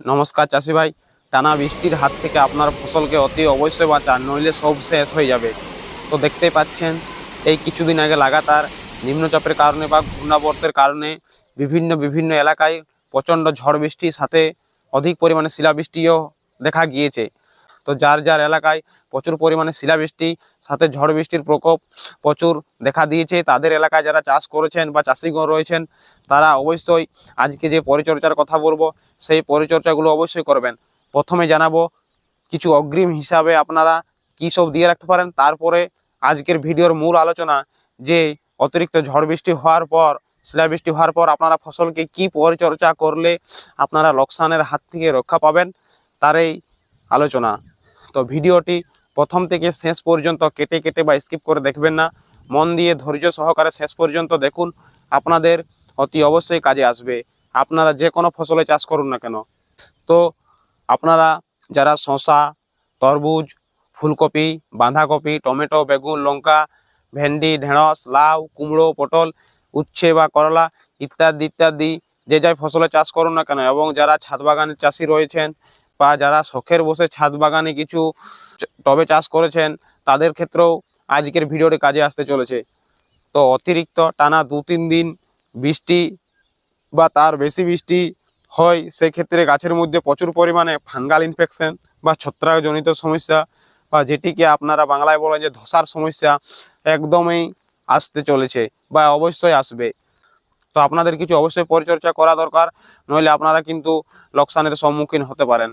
নমস্কার চাষি ভাই। টানা বৃষ্টির হাত থেকে আপনার ফসলকে অতি অবশ্যই বাঁচান, নইলে সব শেষ হয়ে যাবে। তো দেখতেই পাচ্ছেন, এই কিছুদিন আগে লাগাতার নিম্নচাপের কারণে বা ঘূর্ণাবর্তের কারণে বিভিন্ন বিভিন্ন এলাকায় প্রচণ্ড ঝড় বৃষ্টির সাথে অধিক পরিমাণে শিলাবৃষ্টিও দেখা গিয়েছে। তো যার যার এলাকায় প্রচুর পরিমাণে শিলাবৃষ্টি, সাথে ঝড় বৃষ্টির প্রকোপ প্রচুর দেখা দিয়েছে। তাদের এলাকায় যারা চাষ করেছেন বা চাষিগণ রয়েছেন, তারা অবশ্যই আজকে যে পরিচর্যার কথা বলব, সেই পরিচর্যাগুলো অবশ্যই করবেন। প্রথমে জানাব কিছু অগ্রিম হিসাবে আপনারা কী সব দিয়ে রাখতে পারেন। তারপরে আজকের ভিডিওর মূল আলোচনা, যে অতিরিক্ত ঝড় বৃষ্টি হওয়ার পর, শিলাবৃষ্টি হওয়ার পর আপনারা ফসলকে কি পরিচর্যা করলে আপনারা লোকসানের হাত থেকে রক্ষা পাবেন, তার এই আলোচনা। তো ভিডিওটি প্রথম থেকে শেষ পর্যন্ত কেটে কেটে বা স্কিপ করে দেখবেন না। মন দিয়ে ধৈর্য সহকারে শেষ পর্যন্ত দেখুন। আপনাদের অতি অবশ্যই কাজে আসবে। আপনারা যে কোনো ফসলে চাষ করুন না কেন। তো আপনারা যারা শশা তরমুজ, ফুলকপি, বাঁধাকপি, টমেটো, বেগুন, লঙ্কা, ভেন্ডি, ঢেঁড়স, লাউ, কুমড়ো, পটল, উচ্ছে বা করলা ইত্যাদি ইত্যাদি যে যাই ফসলে চাষ করুন না কেন এবং যারা ছাদ বাগানের চাষি রয়েছেন বা যারা শখের বসে ছাদ বাগানে কিছু টবে চাষ করেছেন, তাদের ক্ষেত্রেও আজকের ভিডিওটি কাজে আসতে চলেছে। তো অতিরিক্ত টানা দু তিন দিন বৃষ্টি বা তার বেশি বৃষ্টি হয়, সেক্ষেত্রে গাছের মধ্যে প্রচুর পরিমাণে ফাঙ্গাল ইনফেকশন বা ছত্রাকজনিত সমস্যা বা যেটিকে আপনারা বাংলায় বলেন যে ধসার সমস্যা একদমই আসতে চলেছে বা অবশ্যই আসবে। তো আপনাদের কিছু অবশ্যই পরিচর্যা করা দরকার, নইলে আপনারা কিন্তু লোকসানের সম্মুখীন হতে পারেন।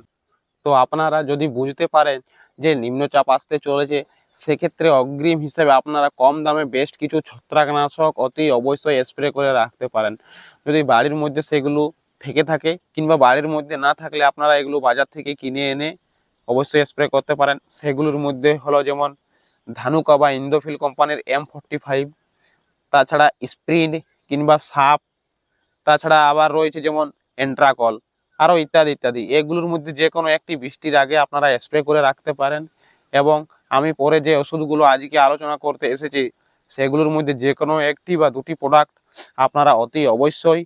তো আপনারা যদি বুঝতে পারেন যে নিম্নচাপ আসতে চলেছে, সেক্ষেত্রে অগ্রিম হিসেবে আপনারা কম দামে বেস্ট কিছু ছত্রাকনাশক অতি অবশ্যই স্প্রে করে রাখতে পারেন। যদি বাড়ির মধ্যে সেগুলো থেকে থাকে কিংবা বাড়ির মধ্যে না থাকলে আপনারা এগুলো বাজার থেকে কিনে এনে অবশ্যই স্প্রে করতে পারেন। সেগুলোর মধ্যে হলো যেমন ধানুকা বা ইন্দোফিল কোম্পানির এম ফোরটি ফাইভ তাছাড়া স্প্রিড কিংবা সাপ, তাছাড়া আবার রয়েছে যেমন এন্ট্রাকল। আরও ইত্যাদি ইত্যাদি। এগুলোর মধ্যে যে কোনো একটি বৃষ্টির আগে আপনারা স্প্রে করে রাখতে পারেন এবং আমি পরে যে ওষুধগুলো আজকে আলোচনা করতে এসেছি, সেগুলোর মধ্যে যে কোনো একটি বা দুটি প্রোডাক্ট আপনারা অতি অবশ্যই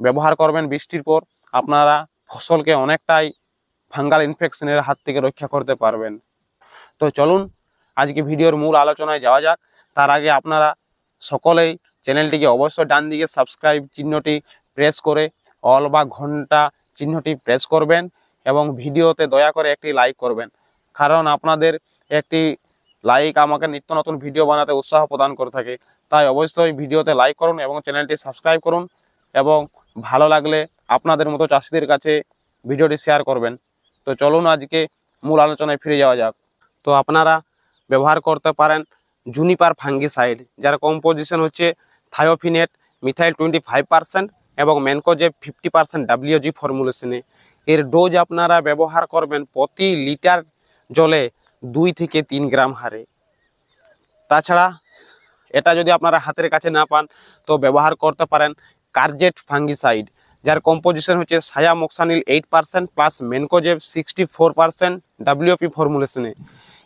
ব্যবহার করবেন বৃষ্টির পর। আপনারা ফসলকে অনেকটাই ফাঙ্গাল ইনফেকশনের হাত থেকে রক্ষা করতে পারবেন। তো চলুন, আজকে ভিডিওর মূল আলোচনায় যাওয়া যাক। তার আগে আপনারা সকলেই চ্যানেলটিকে অবশ্যই ডান দিকে সাবস্ক্রাইব চিহ্নটি প্রেস করে, অল বা ঘণ্টা চিহ্নটি প্রেস করবেন এবং ভিডিওতে দয়া করে একটি লাইক করবেন। কারণ আপনাদের একটি লাইক আমাকে নিত্য নতুন ভিডিও বানাতে উৎসাহ প্রদান করে থাকে। তাই অবশ্যই ভিডিওতে লাইক করুন এবং চ্যানেলটি সাবস্ক্রাইব করুন এবং ভালো লাগলে আপনাদের মতো চাষিদের কাছে ভিডিওটি শেয়ার করবেন। তো চলুন আজকে মূল আলোচনায় ফিরে যাওয়া যাক। তো আপনারা ব্যবহার করতে পারেন জুনিপার ফাঙ্গিসাইড যার কম্পোজিশন হচ্ছে thiophanate methyl twenty five percent এবং ম্যানকোজে ফিফটি পার্সেন্ট ডাব্লিউজি ফর্মুলেশনে এর ডোজ আপনারা ব্যবহার করবেন প্রতি লিটার জলে দুই থেকে তিন গ্রাম হারে। তাছাড়া এটা যদি আপনারা হাতের কাছে না পান, তো ব্যবহার করতে পারেন কার্জেট ফাঙ্গিসাইড যার কম্পোজিশন হচ্ছে cymoxanil eight percent plus mancozeb sixty four percent WP ফর্মুলেশনে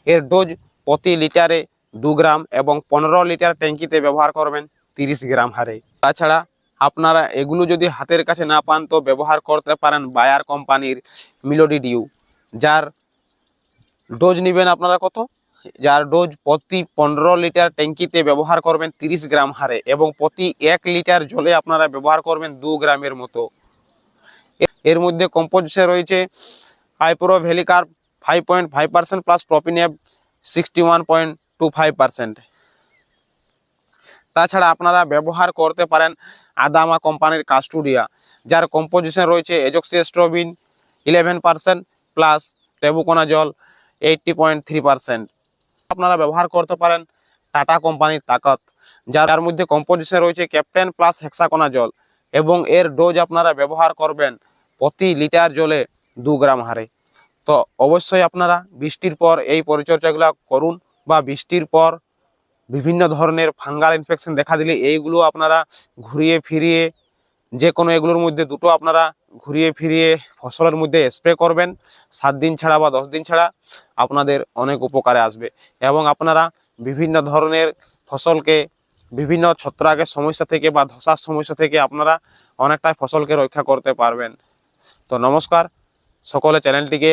এর ডোজ প্রতি লিটারে দু গ্রাম এবং পনেরো লিটার ট্যাঙ্কিতে ব্যবহার করবেন তিরিশ গ্রাম হারে। তাছাড়া আপনারা এগুলো যদি হাতের কাছে না পান, তো ব্যবহার করতে পারেন বায়ার কোম্পানির মিলোডি ডিউ, যার ডোজ নেবেন আপনারা কত? যার ডোজ প্রতি পনেরো লিটার ট্যাঙ্কিতে ব্যবহার করবেন তিরিশ গ্রাম হারে এবং প্রতি এক লিটার জলে আপনারা ব্যবহার করবেন দু গ্রামের মতো। এর মধ্যে কম্পোজিশন রয়েছে iprovalicarb five point five percent plus propineb sixty one point two five percent তাছাড়া আপনারা ব্যবহার করতে পারেন আদামা কোম্পানির কাস্টুডিয়া, যার কম্পোজিশন রয়েছে azoxystrobin eleven percent plus tebuconazole eighty point three percent আপনারা ব্যবহার করতে পারেন টাটা কোম্পানির তাকত, যার মধ্যে কম্পোজিশন রয়েছে ক্যাপ্টেন প্লাস হেক্সাকোনা জল এবং এর ডোজ আপনারা ব্যবহার করবেন প্রতি লিটার জলে দু গ্রাম হারে। তো অবশ্যই আপনারা বৃষ্টির পর এই পরিচর্যাগুলো করুন বা বৃষ্টির পর বিভিন্ন ধরনের ফাঙ্গাল ইনফেকশন দেখা দিলে এইগুলো আপনারা ঘুরিয়ে ফিরিয়ে যে কোনো এগুলোর মধ্যে দুটো আপনারা ঘুরিয়ে ফিরিয়ে ফসলের মধ্যে স্প্রে করবেন। সাত দিন ছাড়া বা দশ দিন ছাড়া আপনাদের অনেক উপকারে আসবে এবং আপনারা বিভিন্ন ধরনের ফসলকে বিভিন্ন ছত্রাকের সমস্যা থেকে বা ধসার সমস্যা থেকে আপনারা অনেকটাই ফসলকে রক্ষা করতে পারবেন। তো নমস্কার, সকলে চ্যানেলটিকে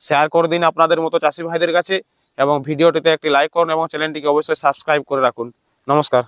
শেয়ার করে দিন আপনাদের মতো চাষি ভাইদের কাছে। এবং ভিডিওটিতে একটি লাইক করুন এবং চ্যানেলটিকে অবশ্যই সাবস্ক্রাইব করে রাখুন। নমস্কার।